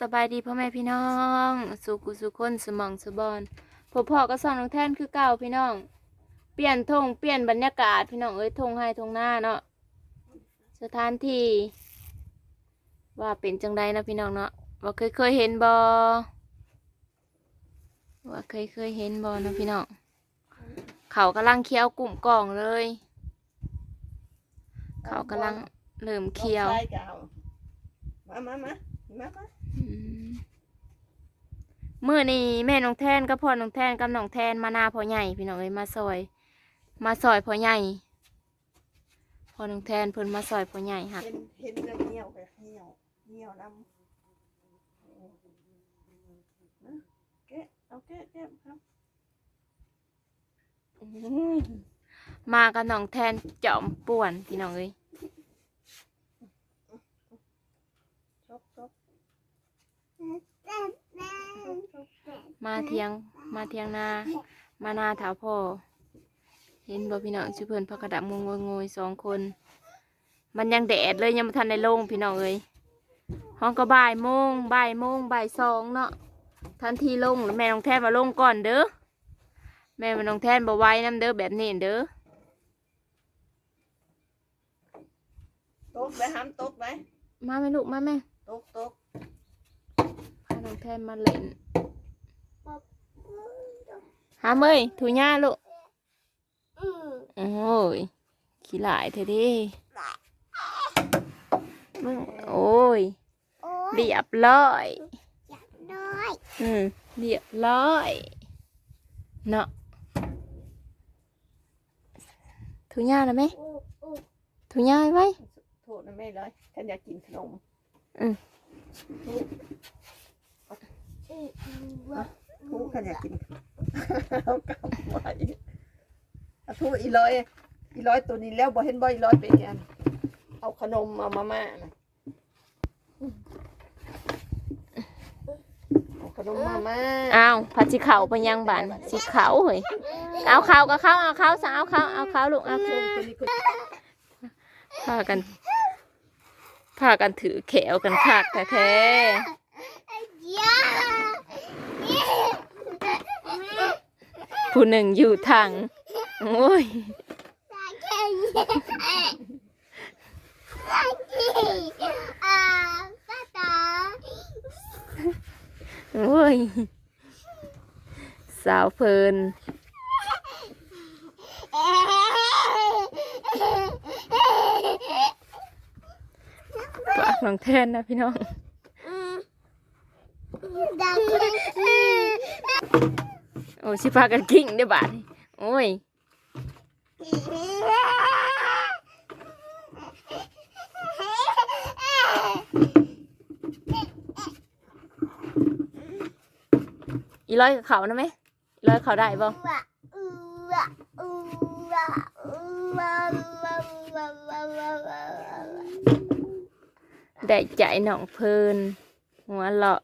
สบายดีพ่อแม่พี่น้อง สุกุสุคนสมองสบอนพอพ่อก็สอนน้องแท่นคือเก่าพี่น้อง เปลี่ยนทงเปลี่ยนบรรยากาศพี่น้องเอ้ยทงให้ทงหน้าเนาะสถานที่ว่าเป็นจังใดนะพี่น้องเนาะว่าเคยเคยเห็นบอว่าเคยเคยเห็นบอนะพี่น้องเขากำลังเคี้ยวกลุ่มกล่องเลย เขากำลังเริ่มเคี้ยวใช่เก่ามามามามามา เมื่อนี้แม่น้องแทนกับพ่อน้องแทนกับน้องแทนมาหน้าพ่อใหญ่พี่น้องเอ้ยมาซอย มาซอยพ่อใหญ่พ่อน้องแทนเพิ่นมาซอยพ่อใหญ่ค่ะเห็นเห็นเรื่องเหี่ยวกับเหี่ยวเหี่ยวน้ำนะแกะเอาแกะแกะครับมากับน้องแทนจอมป่วนพี่น้องเอ้ย ชอบชอบชอบชอบชอบ มาเทียงมาเทียงนา มานาถาพ่อ เห็นบ่พี่น้องชื่อเพิ่นพักกระดับงงงยสองคน มันยังแดดเลยยังไม่ทันได้ลงพี่น้องเอ้ยห้องก็บ่ายโมงบ่ายโมงบ่ายสองเนาะทันทีลงแล้วแม่น้องแทนมาลงก่อนเด้อแม่มาน้องแทนบ่ไว้น้ำเด้อแบบนี้เด้อตกไปห้ามตกไปมาแม่ลูกมาแม่ตกตก พาน้องแทนมาเล่นหามเอ้ยถูหญ้าลูกโอ้ยขี้หลายเธอดิมึงโอ้ยเรียบร้อยอืมเรียบร้อยเนาะถูหญ้าแล้วไหมถูหญ้าไว้โทษนะแม่เลยฉันอยากกินขนมอืม ทุกฉันอยากกินเอากำไว้เอาทุกอีร้อยอีร้อยตัวนี้แล้วบ่เห็นบ่อีร้อยเป็นยังเอาขนมเอามาม่านะเอาขนมมาม่าอ้าวผัดสีขาวไปยังบานสีขาวเฮ้ยเอาขาวกับข้าวเอาข้าวซะเอาขาวเอาข้าวลูกเอาชมตัวพากันพากันถือแขวกันคักแท้ๆ ผู้หนึ่งอยู่ทางโอ้ยโอ้ย สาวเพลินฝากน้องแทนนะพี่น้องโอ้ยสิพากันกิ้งเด้บาดโอ้ยอีร้อยกับเขานะไหมอีร้อยเขาได้บ่ได้ใจหนองเพลินหัวเลาะ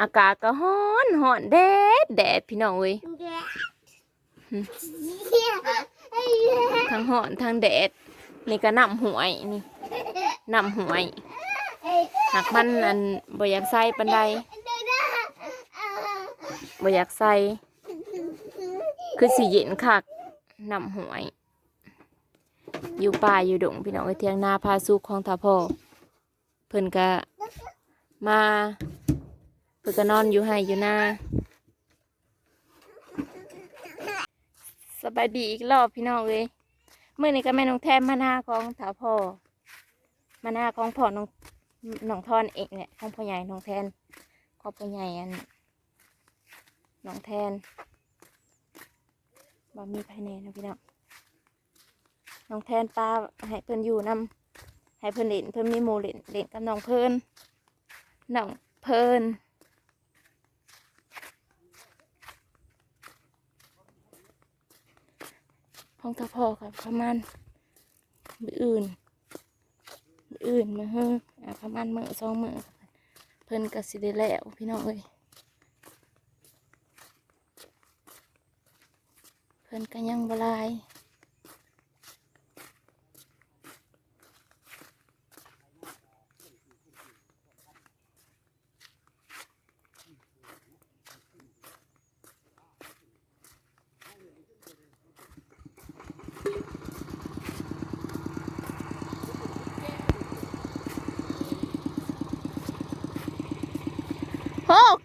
อากาศก็ฮ้อนฮ้อนแดดแดดพี่น้องเว้ยทั้งฮ้อนทั้งแดดนี่ก็น้ำหวยนี่น้ำหวยหากมันอันบ่อยากใส่ปันใดบ่อยากใส่คือสีเย็นคักน้ำหวย อยู่ป่าอยู่ดงพี่น้องเอ้ยเทียงนาพาสุกของทาพ่อเพิ่นก็มา เพื่อก็นอนอยู่ให้อยู่หน้าสบายดีอีกรอบพี่น้องเลยเมื่อนี้ก็แม่น้องแทนมาหน้าของถาพ่อมาหน้าของพ่อน้องน้องทอนเองแหละของพ่อใหญ่น้องแทนของพ่อใหญ่อันน้องแทนบ่มีภายในนะพี่น้องน้องแทนป้าให้เพิ่นอยู่นำให้เพิ่นเล่นเพิ่นมีโมเล่นเล่นกับน้องเพิ่นน้องเพิ่น ห้องตะพ่อครับขมาณมืออื่นมืออื่นมาเฮ้ออ่าประมาณมือสองมือเพิ่นก็สิได้แล้วพี่น้องเอ้ยเพิ่นก็ยังบลาย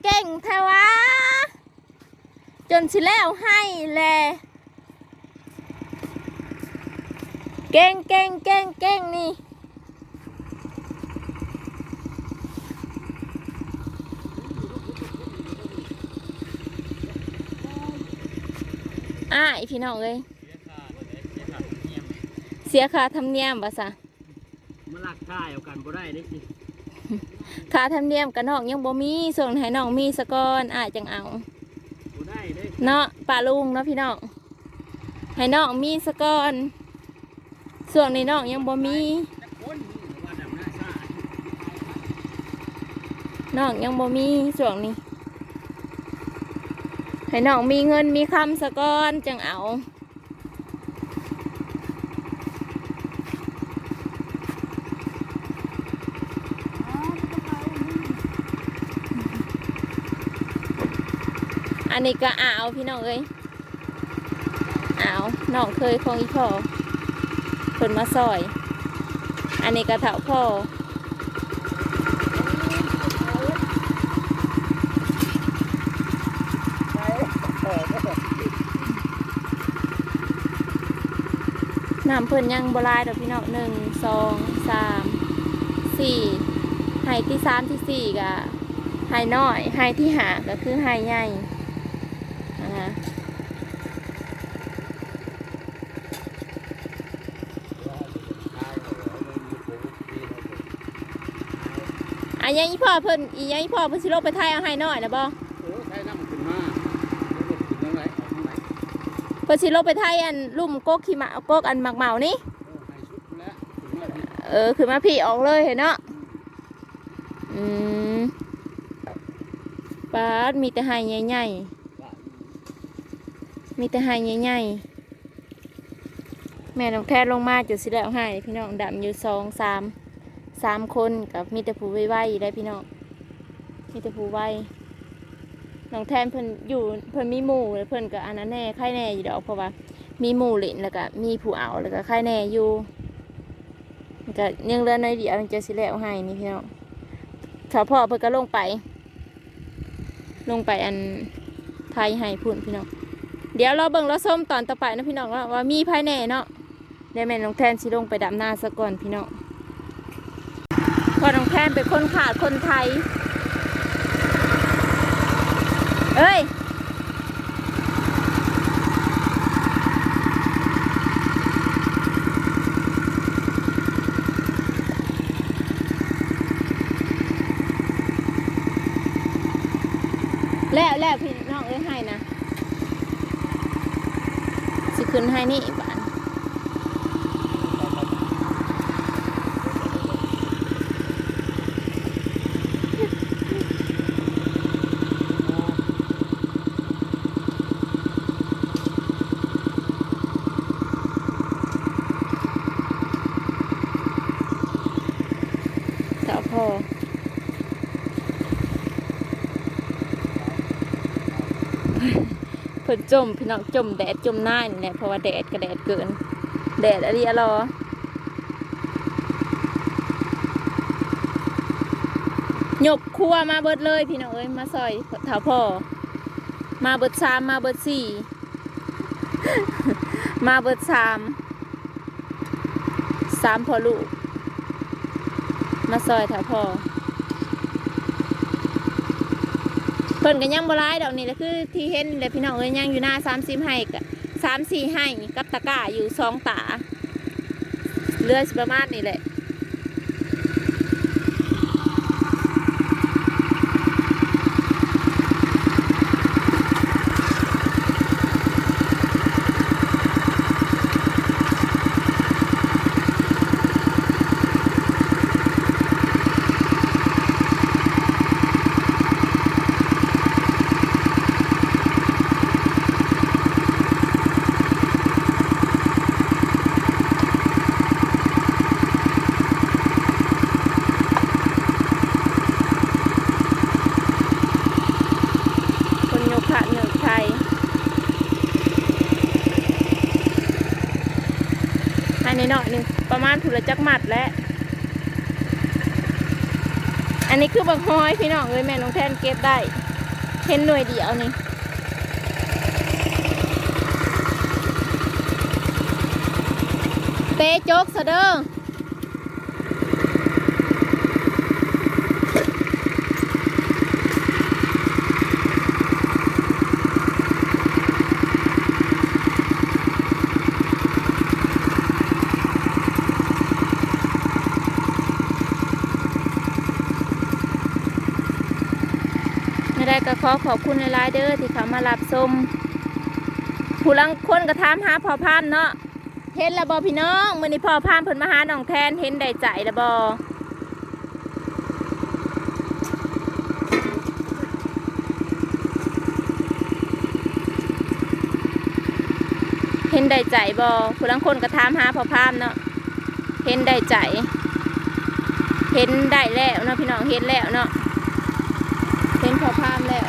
เก่งแท้วะจนสิแล้วให้แลเก่งเก่งเก่งเก่งนี่อ้ายพี่น้องเอ้ยเสียค่าธรรมเนียมบ่ซะมาลักท่ายเอากันบ่ได้เด้สิ ค่าธรรมเนียมกับน้องยังบ่มีส่งให้น้องมีสะก่อนอ้ายจังเอาบ่ได้เด้เนาะป้าลุงเนาะพี่น้องให้น้องมีสะก่อนส่วนนี้น้องยังบ่มีจักคนว่าดำหน้าซ่าน้องยังบ่มีส่วนนี้ให้น้องมีเงินมีคำสะก่อนจังเอา นนี้ก็อ่าวพี่น้องเอ้ยอ่าวน้องเคยของอีพ่อเพิ่นมาซอย อันนี้ก็เถาพ่อน้ำเพิ่นยังบลายดอกพี่น้องหนึ่งสองสามสี่ไฮที่สามที่สี่ก็ไฮน้อยไฮที่หาก็คือไฮใหญ่ นะคะอันยังอีพ่อเพิ่นอียังอีพ่อเพิ่นสิลงไปไทยเอาไฮน้อยนะบ่โอ้ใช้น้ำขึ้นมาขึ้นทางไหนออกทางไหนเพิ่นสิลงไปไทยอันลุ่มโกกขี้หมาโกกอันหมักเหมานี่เออให้ชุดแล้วขึ้นมาที่เออคือมาพี่ออกเลยเห็นเนาะอืมปาดมีแต่ไฮใหญ่ๆ มีแต่ไฮใหญ่ๆแม่น้องแท้ลงมาจุดสิแล้วให้พี่น้องดำอยู่สองสามสามคนกับมีแต่ผู้ไวๆได้พี่น้องมีแต่ผู้ไวน้องแทนเพิ่นอยู่เพิ่นมีหมู่แล้วเพิ่นก็อันนั้นแน่ไข่แน่อยู่ดอกเพราะว่า มีหมู่เล่นแล้วก็มีผู้เอาแล้วก็ไข่แน่อยู่มันก็ยังเหลือน้อยเดียวมันจะสิแล้วให้นี่พี่น้องถ้าพ่อเพิ่นก็ลงไป ลงไปอันไทยให้พุ่นพี่น้อง เดี๋ยวเราเบิ่งเราส้มตอนต่อไปนะพี่น้องว่าว่ามีภายในเนาะเดี๋ยวแม่น้องแทนสิลงไปดำนาซะก่อนพี่น้องพอน้องแทนเป็นคนขาดคนไทย เอ้ยแล้วแล้วพี่น้องเอ้ยให้นะ สิ ขึ้นให้นี่บานสาวพ่อ เพิ่น จมพี่น้องจมแดดจมหน้านี่แหละเพราะว่าแดดก็แดดเกิน แดดอะไรอะรอหยบครัวมาเบิดเลยพี่น้องเอ้ยมาซอยเถาพ่อ มาเบิดสามมาเบิดสี่มาเบิดสามสามพอลูกมาซอยเถาพ่อ เพิ่นก็ยังบ่ร้ายดอกนี่แหละคือที่เห็นเลยพี่น้องเอ้ยยังอยู่หน้าสามสิบให้กับสามสี่ให้กับตะกร้าอยู่สองตาเรือสิประมาณนี่แหละ คนยกขาเหนือไทย ให้ในหน่อยหนึ่งประมาณถุละจักมัดแล้วอันนี้คือบักฮอยพี่น้องเอ้ยแม่น้องแทนเก็บได้เห็นหน่วยเดียวนี่เปโจกซะเด้อ ไม่ได้ก็ขอขอบคุณหลายๆเด้อที่เขามารับชมผู้ลังคนก็ถามหาพ่อพานเนาะเห็นล้วบอพี่น้องมือนี้พ่อพานเพิ่นมาหาน้องแทนเห็นได้ใจล้วบอเห็นได้ใจบอผู้ลังคนก็ถามหาพ่อพานเนาะเห็นได้ใจ เห็นได้แล้วเนาะพี่น้องเห็นแล้วเนาะ เห็นพอพานแล้ว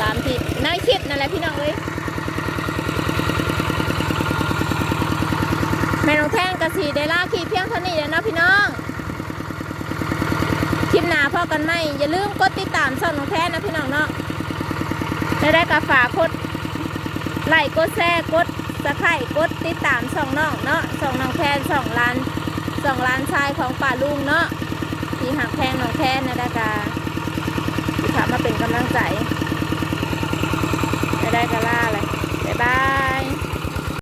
ตามที่ในคลิปนั่นแหละพี่น้องเอ้ยแม่น้องแท่งกระสีได้ล่าขี่เพียงเท่านี้แล้วเนะพี่น้อง คลิปหนาพ่อกันไหมอย่าลืมกดติดตามช่องน้องแท่งนะพี่น้องเนาะได้ได้กะฝากกดไลค์กดแชร์กดสะไคร่กดติดตามช่องน้องเนาะช่องน้องแทนช่องร้านช่องร้านชายของป่าลุงเนาะ ที่หักแพงน้องแทนนะดากะที่ขามาเป็นกำลังใจไม่ได้กะล่าเลยบ๊ายบาย